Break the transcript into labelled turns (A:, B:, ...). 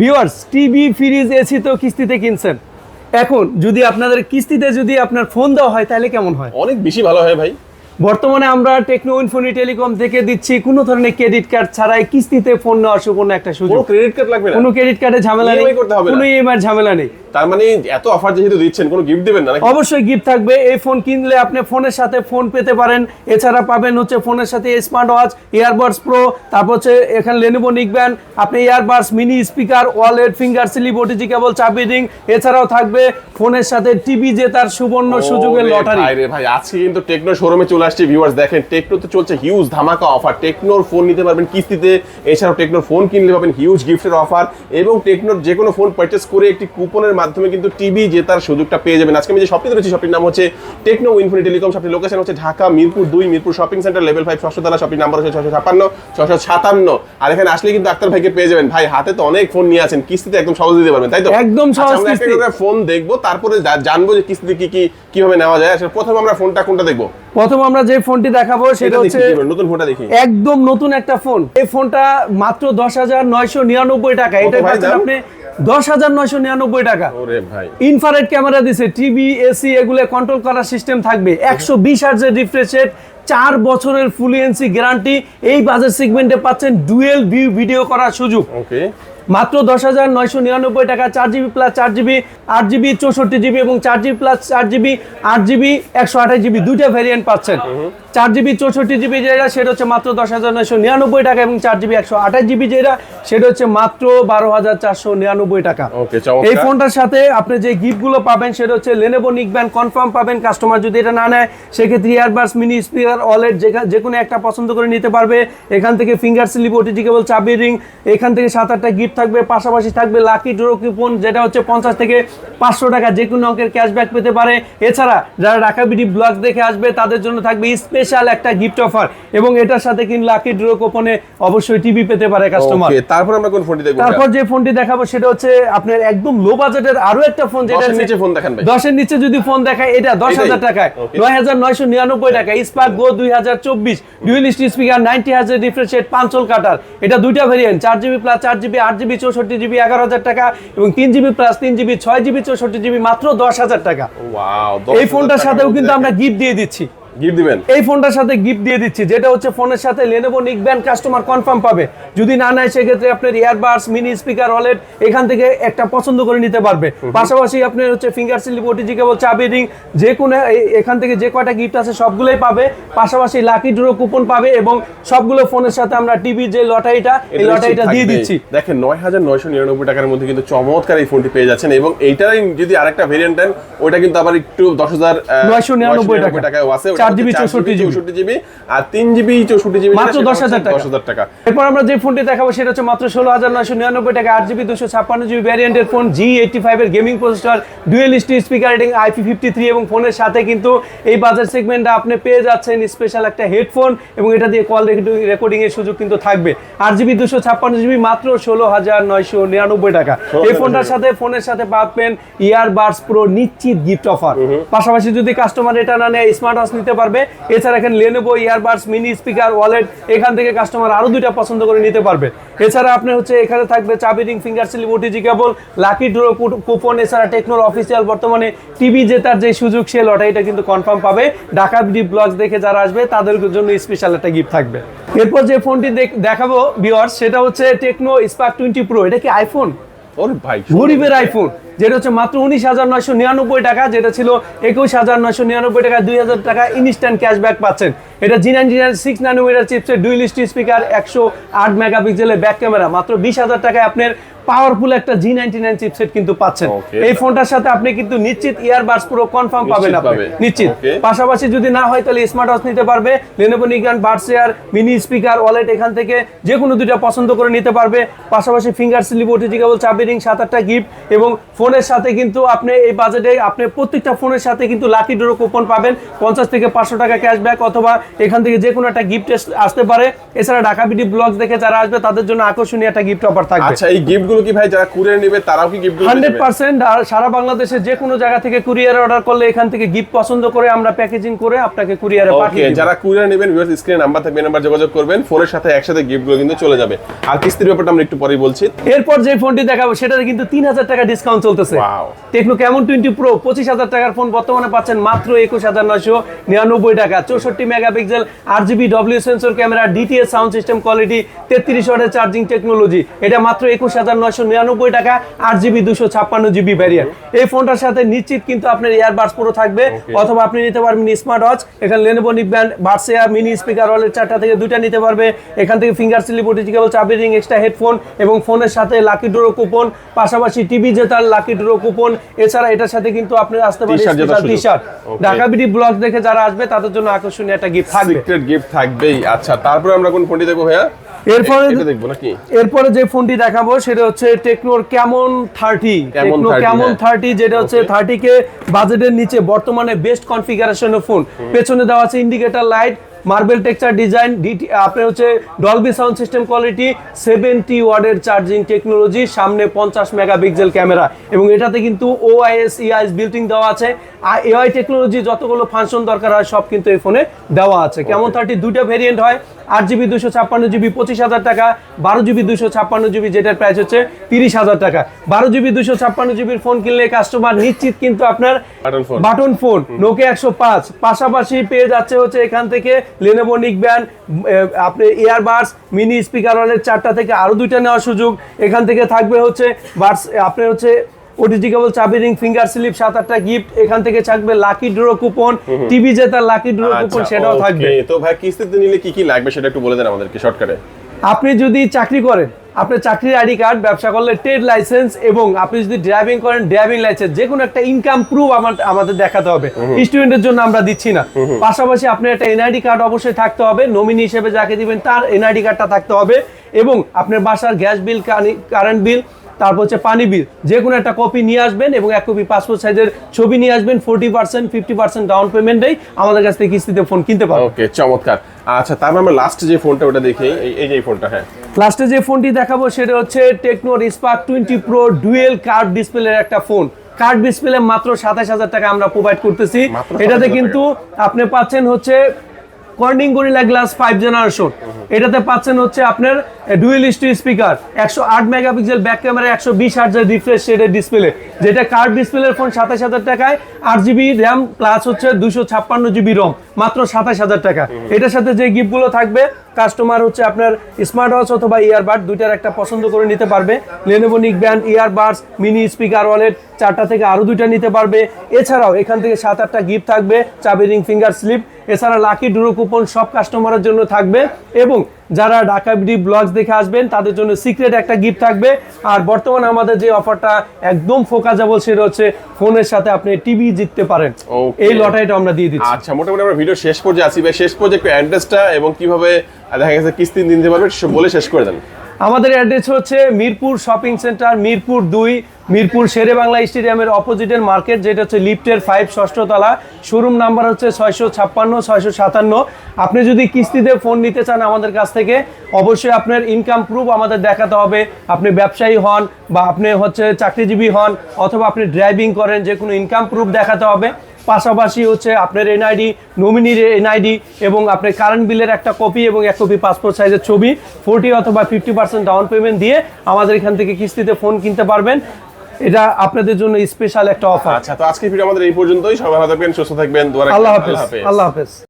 A: Viewers TV fridge AC তো কিস্তিতে কিনছেন। এখন যদি আপনাদের কিস্তিতে যদি আপনার ফোন দেওয়া হয় তাহলে কেমন হয়?
B: অনেক বেশি ভালো হয় ভাই।
A: বর্তমানে আমরা টেকনো ইনফোনি টেলিকম থেকে দিচ্ছি কোনো ধরনের ক্রেডিট কার্ড ছাড়াই কিস্তিতে ফোন নেওয়ার সুবর্ণ একটা সুযোগ।
B: ক্রেডিট কার্ড লাগবে
A: কোনো ক্রেডিট কার্ডের ঝামেলা নেই
B: না।
A: কোনো ইএমআই ঝামেলা নেই।
B: তার মানে এত অফার যেহেতু দিচ্ছেন কোনো গিফট দিবেন না
A: অবশ্যই গিফট থাকবে। এই ফোন কিনলে আপনি ফোনের সাথে ফোন পেতে পারেন। এছাড়া পাবেন হচ্ছে ফোনের সাথে স্মার্ট ওয়াচ ইয়ারবাডস প্রো তারপর হচ্ছে এখানে লেনোভো নিকবেন আপনি earbuds mini speaker wallet finger slip OTG cable চাবি রিং এছাড়াও থাকবে ফোনের সাথে টিভি জেতার সুবর্ণ সুযোগের লটারি
B: ভাই রে ভাই আজকে কিন্তু টেকনো শোরুমে চলে আসছে ভিউয়ার্স দেখেন টেকনো তো চলছে হিউজ ধামাকা অফার টেকনোর ফোন নিতে পারবেন কিস্তিতে এছাড়াও টেকনোর ফোন কিনলে পাবেন হিউজ গিফটের অফার এবং টেকনোর যে কোনো ফোন পারচেস করে একটি কুপনের মাধ্যমে কিন্তু টিভি জেতার সুযোগটা পেয়ে যাবেন। আজকে আমি যে শপটি রয়েছে শপটির নাম হচ্ছে টেকনো ইনফিনিটি টেলিকম শপটির লোকেশন হচ্ছে ঢাকা মিরপুর দুই Mirpur shopping centre level five ষষ্ঠ তলা শপিং নাম্বার হচ্ছে ছশো ছাপ্পান্ন ছশো সাতান্ন। আর এখানে আসলে কিন্তু আক্তার ভাইকে পেয়ে যাবেন। ভাই হাতে তো অনেক ফোন নিয়ে আছেন কিস্তিতে একদম সহজ দিতে পারবেন তাই তো?
A: একদম
B: আচ্ছা,
A: সহজ
B: ফোন দেখব তারপরে জানব যে কিস্তিতে কি কি কীভাবে নেওয়া যায়। আসলে প্রথমে আমরা ফোনটা কোনটা দেখব?
A: প্রথম আমরা যে ফোনটি দেখাবো সেটা হচ্ছে
B: নতুন ফোনটা দেখি।
A: একদম নতুন একটা ফোন এই ফোনটা মাত্র দশ হাজার নয়শো নিরানব্বই টাকা। এটা? আপনি দশ হাজার নয়শো নিরানব্বই টাকা। ইনফ্রারেড ক্যামেরা দিছে টিভি এসি এগুলো কন্ট্রোল করার সিস্টেম থাকবে। একশো বিশ হার্জের রিফ্রেশ রেট চার বছরের ফুলিয়েন্সি গ্যারান্টি এই বাজার সেগমেন্টে পাচ্ছেন ডুয়েল ভিউ ভিডিও করার সুযোগ। মাত্র দশ হাজার নয়শো নিরানব্বই টাকা চার জিবি প্লাস চার জিবি আট জিবি চৌষট্টি জিবি এবং চার জিবি প্লাস চার জিবি আট জিবি একশো আঠাশ জিবি দুইটা ভ্যারিয়েন্ট পাচ্ছেন। চার জিবি চৌষট্টি জিবি যেটা সেটা হচ্ছে মাত্র দশ হাজার নয়শো নিরানব্বই টাকা এবং চার জিবি একশো আঠাশ জিবি যেটা সেটা হচ্ছে মাত্র বারো হাজার চারশো নিরানব্বই টাকা। এই ফোনটার সাথে আপনি যে গিফটগুলো পাবেন সেটা হচ্ছে লেনেভো নিকব্যান্ড কনফার্ম পাবেন। কাস্টমার যদি এটা না নেয় সেক্ষেত্রে ইয়ারবাডস মিনি স্পিকার ওয়ালেট যে কোনো একটা পছন্দ করে নিতে পারবে। এখান থেকে ফিঙ্গার স্লিপ ওটিজি কেবল চাবি রিং এখান থেকে সাত আটটা গিফট থাকবে। পাশাপাশি থাকবে লাকি ড্রো কুপন যেটা হচ্ছে পঞ্চাশ থেকে পাঁচশো টাকা যে কোনো অঙ্কের ক্যাশব্যাক পেতে পারে। এছাড়া যারা ঢাকা বিডি ব্লগ দেখে আসবে তাদের জন্য থাকবে স্পেশাল একটা গিফট অফার এবং এটার সাথে কিন্তু লাকি ড্রো কুপনে অবশ্যই টিভি পেতে পারে কাস্টমার
B: ওকে তারপর আমরা কোন ফোনটি দেখব
A: তারপর যে ফোনটি দেখাবো সেটা হচ্ছে আপনার একদম লো বাজেটের আরও একটা ফোন যেটা
B: নিচে ফোন দেখান ভাই।
A: দশের নিচে যদি ফোন দেখায় এটা দশ হাজার
B: এটাই?
A: টাকায়।
B: Okay.
A: নয় হাজার নয়শো নিরানব্বই টাকা স্পার্ক গো দুই হাজার চব্বিশ। ডুয়েলিস্ট স্পিকার নাইনটি হাজার রিফ্রেশ রেট পাঁচল কাটার। এটা দুইটা ভেরিয়েন্ট চার জিবি প্লাস চার জিবি আট জিবি চৌষট্টি জিবি এগারো হাজার টাকা এবং তিন জিবি প্লাস তিন জিবি ছয় জিবি চৌষট্টি জিবি মাত্র দশ হাজার টাকা।
B: ওয়াও
A: এই ফোনটার সাথেও কিন্তু আমরা গিফট দিয়ে দিচ্ছি।
B: গিফট দিবেন?
A: এই ফোনটার সাথে গিফট দিয়ে দিচ্ছি। যেটা হচ্ছে ফোনের সাথে লেনোভো নিকব্যান্ড কাস্টমার কনফার্ম পাবে। যদি না নেয় সেক্ষেত্রে আপনার ইয়ারবাডস মিনি স্পিকার ওয়ালেট এখান থেকে একটা পছন্দ করে নিতে পারবে। পাশাপাশি আপনার হচ্ছে ফিঙ্গার স্লিপ ওটিজি কেবল চাবি রিং যে কোনো এখান থেকে যে কয়টা গিফট আছে সবগুলোই পাবে। পাশাপাশি লাকি ড্র কুপন পাবে এবং সবগুলো ফোনের সাথে আমরা টিভি যে লটারিটা এই লটারিটা দিয়ে দিচ্ছি।
B: দেখেন নয় হাজার নয়শো নিরানব্বই টাকার মধ্যে কিন্তু চমৎকার এই ফোনটি পেয়ে যাচ্ছেন এবং এইটারই যদি আরেকটা ভেরিয়েন্ট দেন ওইটা কিন্তু আবার একটু দশ হাজার
A: 999 টাকা।
B: টাকায় আছে। ওটা
A: 4 GB,
B: হচ্ছে
A: 64 GB
B: চৌষট্টি জিবি আর তিন জিবি চৌষট্টি জিবি
A: মাত্র 10,000 টাকা।
B: দশ হাজার টাকা।
A: এরপর আমরা যে ফোনটি দেখাবো সেটা হচ্ছে মাত্র ষোলো হাজার নয়শো নিরানব্বই টাকা আট জিবি দুশো ছাপ্পান্ন জিবি ভ্যারিয়েন্টের ফোন জি এইটটি ফাইভের gaming processor dual স্টি speaker rating IP fifty three এবং ফোনের সাথে কিন্তু এই বাজার সেগমেন্টটা আপনি পেয়ে যাচ্ছেন স্পেশাল একটা হেডফোন এবং এটা দিয়ে কল রেকর্ডিং এর সুযোগ কিন্তু থাকবে। আট জিবি দুশো ছাপ্পান্ন জিবি মাত্র ষোলো হাজার নয়শো নিরানব্বই টাকা। এই ফোনটার সাথে ফোনের সাথে পাবেন ইয়ারবাডস প্রো নিশ্চিত গিফট অফার পাশাপাশি যদি কাস্টমার এটা না নেয় স্মার্ট ওয়াচ নিতে পারবে। এছাড়া এখানে Lenovo earbuds mini speaker wallet এখান থেকে কাস্টমার আরও দুইটা পছন্দ করে নিতে পারবে। এছাড়া আপনি হচ্ছে এখানে থাকবে চাবি ring finger slip OTG cable lucky draw coupon এছাড়া টেকনোর অফিসিয়াল বর্তমানে টিভি জেতার যে সুযোগ সে লটারিটা কিন্তু কনফার্ম পাবে। ঢাকা বিডি ব্লগ দেখে যারা আসবে তাদের জন্য স্পেশাল একটা গিফট থাকবে। এরপর যে ফোনটি দেখাবো ভিউয়ার্স সেটা হচ্ছে টেকনো স্পার্ক টোয়েন্টি প্রো এটা কি আইফোন
B: ওরে ভাই
A: গরিবের আইফোন যেটা হচ্ছে মাত্র উনিশ হাজার নয়শো নিরানব্বই টাকা যেটা ছিল একুশ হাজার নয়শো নিরানব্বই টাকা দুই হাজার টাকা ইনস্ট্যান্ট ক্যাশব্যাক পাচ্ছেন। এটা G ninety nine six nanometre চিপসের ডুইলিস্ট স্পিকার একশো আট মেগাপিক্সেলের ব্যাক ক্যামেরা মাত্র বিশ হাজার টাকায় আপনার পাওয়ারফুল একটা জি নাইনটি নাইন চিপসেট কিন্তু পাচ্ছেন। এই ফোনটার সাথে আপনি কিন্তু নিশ্চিত ইয়ারবাডস পুরো কনফার্ম পাবেন আপনি। নিশ্চিত। পাশাপাশি যদি না হয় তাহলে স্মার্ট ওয়াচ নিতে পারবে লেনোভো নিগান বার্সেয়ার মিনি স্পিকার ওয়ালেট এখান থেকে যে কোনো দুইটা পছন্দ করে নিতে পারবে। পাশাপাশি ফিঙ্গার স্লিপ ওটিজি কেবল চাবি রিং সাত আটটা গিফট এবং ফোনের সাথে কিন্তু আপনি এই বাজেটে আপনি প্রত্যেকটা ফোনের সাথে কিন্তু লাকি ডোরো কুপন পাবেন। পঞ্চাশ থেকে পাঁচশো টাকা ক্যাশব্যাক অথবা এখান থেকে যে কোনো একটা গিফট আসতে পারে। এছাড়া ঢাকা বিডি ব্লগস দেখে যারা আসবে তাদের জন্য আকর্ষণীয় একটা গিফট অফার থাকবে।
B: আচ্ছা এই গিফটগুলো কি ভাই যারা কুরিয়ার নেবে তারাও কি গিফটগুলো
A: হান্ড্রেড পার্সেন্ট সারা বাংলাদেশে যে কোনো জায়গা থেকে কুরিয়ার অর্ডার করলে এখান থেকে গিফট পছন্দ করে আমরা প্যাকেজিং করে আপনাকে কুরিয়ারে পাঠিয়ে।
B: যারা কুরিয়ার নেবেন ভিউয়ার্স স্ক্রিনে নাম্বার থাকবে নাম্বার যোগাযোগ করবেন। ফোনের সাথে একসাথে গিফটগুলো কিন্তু চলে যাবে। আর কিস্তির ব্যাপারটা আমরা একটু পরেই বলছি।
A: এরপর যে ফোনটি দেখাবো সেটাতে কিন্তু তিন হাজার টাকা ডিসকাউন্ট চলতেছে। টেকনো কেমন টোয়েন্টি প্রো পঁচিশ হাজার টাকার ফোন বর্তমানে পাচ্ছেন মাত্র একুশ হাজার নয়শো নিরানব্বই টাকা। চৌষট্টি মেগাপিক্সেল আট GB W sensor camera DTS sound system quality তেত্রিশ ওয়াটের চার্জিং টেকনোলজি এটা মাত্র একুশ হাজার নয়শো নিরানব্বই টাকা আট জিবি দুশো ছাপ্পান্ন জিবি ভ্যারিয়েন্ট এই ফোনটার সাথে নিশ্চিত কিন্তু আপনার ইয়ারবাডস পুরো থাকবে। অথবা আপনি নিতে পারবেন স্মার্ট ওয়াচ এখানে লেনোভো নিকব্যান্ড বার্সেয়া মিনি স্পিকার ওয়ালের চারটা থেকে দুইটা নিতে পারবে। এখান থেকে ফিঙ্গার স্লিপ ওটিজিকেবল চাবি রিং এক্সট্রা হেডফোন এবং ফোনের সাথে লাকি ড্রো কুপন পাশাপাশি টিভি জেতার লাকি ড্রো কুপন এছাড়া এটার সাথে কিন্তু আপনি আসতে পারেন
B: T-shirt T-shirt
A: Dhaka BD blog দেখে যারা আসবে তাদের জন্য আকর্ষণীয় একটা গিফট থাকবে।
B: সিক্রেট গিফট থাকবেই। আচ্ছা তারপরে আমরা কোন ফোনটি দেখব ভাইয়া?
A: এরপরে
B: দেখব নাকি?
A: এরপরে যে ফোনটি দেখাবো সেটা হচ্ছে টেকনোর কেমন থার্টি টেকনো
B: 30,
A: কেমন
B: হ্যাঁ।
A: থার্টি যেটা হচ্ছে থার্টি কে বাজেটের নিচে বর্তমানে বেস্ট কনফিগারেশনের ফোন পেছনে দেওয়া আছে indicator light marble texture design DT আপনার হচ্ছে Dolby sound system quality seventy ওয়ার্ডের চার্জিং টেকনোলজি সামনে পঞ্চাশ মেগাপিক্সেল ক্যামেরা এবং এটাতে কিন্তু ওআইএস ইআইএস বিল্টিং দেওয়া আছে। আর এআই টেকনোলজি যতগুলো ফাংশন দরকার হয় সব কিন্তু এই ফোনে দেওয়া আছে। কেমন থার্টি দুইটা ভেরিয়েন্ট হয় আট জিবি দুশো ছাপ্পান্ন জিবি পঁচিশ হাজার টাকা বারো জিবি দুশো ছাপ্পান্ন জিবি যেটার প্রাইস হচ্ছে তিরিশ হাজার টাকা। বারো জিবি দুশো ছাপ্পান্ন জিবির ফোন কিনলে কাস্টমার নিশ্চিত কিন্তু আপনার
B: বাটন ফোন
A: বাটন ফোন নোকে একশো পাঁচ। পাশাপাশি পেয়ে যাচ্ছে হচ্ছে এখান থেকে লেনোভো নিকব্যান্ড আপনি ইয়ারবাডস মিনি স্পিকার ওয়ালের চারটা থেকে আরও দুইটা নেওয়ার সুযোগ। এখান থেকে থাকবে হচ্ছে বাডস আপনি হচ্ছে ওটিজি কেবল চাবি রিং ফিঙ্গার স্লিপ সাত আটটা গিফট এখান থেকে থাকবে লাকি ড্রো কুপন টিভি জেতার লাকি ড্রো কুপন সেটাও থাকবে।
B: তো ভাই কিস্তিতে নিলে কি কি লাগবে সেটা একটু বলে দেন আমাদেরকে শর্টকাটে
A: আপনি যদি চাকরি করেন আপনার চাকরির আইডি কার্ড ব্যবসা করলে ট্রেড লাইসেন্স এবং আপনি যদি ড্রাইভিং করেন ড্রাইভিং লাইসেন্স যে কোনো একটা ইনকাম প্রুফ আমার আমাদের দেখাতে হবে। স্টুডেন্টের জন্য আমরা দিচ্ছি না। পাশাপাশি আপনার একটা এনআইডি কার্ড অবশ্যই থাকতে হবে। নমিনি হিসেবে যাকে দিবেন তার এনআইডি কার্ডটা থাকতে হবে এবং আপনার বাসার গ্যাস বিল কারেন্ট বিল তারপর হচ্ছে পানি বিল। যে কোনো একটা কপি নিয়ে আসবেন এবং এক কপি পাসপোর্ট সাইজের ছবি নিয়ে আসবেন forty percent fifty percent down পেমেন্টেই আমাদের কাছ থেকে কিস্তিতে ফোন কিনতে পারবেন।
B: ওকে চমৎকার। আচ্ছা তারপর আমরা লাস্ট যে ফোনটা ওটা দেখি এই- এই যে ফোনটা হ্যাঁ।
A: লাস্টে যে ফোনটি দেখাবো সেটা হচ্ছে টেকনোর Spark twenty pro dual card ডিসপ্লের একটা ফোন কার্ড ডিসপ্লে মাত্র সাতাশ হাজার টাকা আমরা প্রোভাইড করতেছি। এটাতে কিন্তু আপনি পাচ্ছেন হচ্ছে Corning Gorilla Glass five generation এটাতে পাচ্ছেন হচ্ছে আপনার ডুয়েল স্পিকার একশো আট মেগাপিক্সেল ব্যাক ক্যামেরা একশো বিশ রিফ্রেশ শেডের ডিসপ্লে যেটা ডিসপ্লের ফোন সাতাশ হাজার টাকায়, আট জিবি র্যাম প্লাস হচ্ছে দুশো ছাপ্পান্ন জিবি রম মাত্র সাতাশ হাজার টাকা। এটার সাথে যে গিফটগুলো থাকবে কাস্টমার হচ্ছে আপনার স্মার্ট ওয়াচ অথবা ইয়ারবাড দুইটার একটা পছন্দ করে নিতে পারবে। Lenovo band earbuds mini speaker wallet চারটা থেকে আরও দুইটা নিতে পারবে। এছাড়াও এখান থেকে সাত আটটা গিফট থাকবে, চাবি রিং ফিঙ্গার স্লিপ এছাড়া লাকি ড্রো কুপন সব কাস্টমারের জন্য থাকবে এবং যারা ঢাকা বিডি ব্লগস দেখে আসবেন তাদের জন্য সিক্রেট একটা গিফট থাকবে। আর বর্তমানে আমাদের যে অফারটা একদম ফোকাসেবল সেটা হচ্ছে ফোনের সাথে আপনি টিভি জিততে পারেন. এই লটারিটা আমরা দিয়ে দিচ্ছি।
B: আচ্ছা মোটামুটি আমরা ভিডিও শেষ পর্যায়ে আছি ভাই শেষ পর্যায়ে একটু অ্যাড্রেসটা এবং কীভাবে দেখা গেছে কিস্তি দিতে পারবে বলে শেষ করে দেন।
A: আমাদের অ্যাড্রেস হচ্ছে মিরপুর শপিং সেন্টার, মিরপুর দুই, মিরপুর শেরে বাংলা স্টেডিয়ামের অপোজিটের মার্কেট, যেটা হচ্ছে লিফটের ফাইভ ষষ্ঠতলা শোরুম নাম্বার হচ্ছে ছয়শো ছাপ্পান্ন, ছয়শো সাতান্ন। আপনি যদি কিস্তিতে ফোন নিতে চান আমাদের কাছ থেকে, অবশ্যই আপনার ইনকাম প্রুফ আমাদের দেখাতে হবে। আপনি ব্যবসায়ী হন বা আপনি হচ্ছে চাকরিজীবী হন, অথবা আপনি ড্রাইভিং করেন যে কোনো ইনকাম প্রুফ দেখাতে হবে। পাশাপাশি হচ্ছে আপনার এনআইডি নমিনির এনআইডি এবং আপনার কারেন্ট বিলের একটা কপি এবং এক কপি পাসপোর্ট সাইজের ছবি ফোর্টি অথবা ফিফটি পার্সেন্ট ডাউন পেমেন্ট দিয়ে আমাদের এখান থেকে কিস্তিতে ফোন কিনতে পারবেন। এটা আপনাদের জন্য স্পেশাল একটা অফার
B: আচ্ছা তো আজকের ভিডিও আমাদের এই পর্যন্তই। সবাই ভালো থাকবেন সুস্থ থাকবেন।
A: আল্লাহ হাফেজ। আল্লাহ হাফেজ।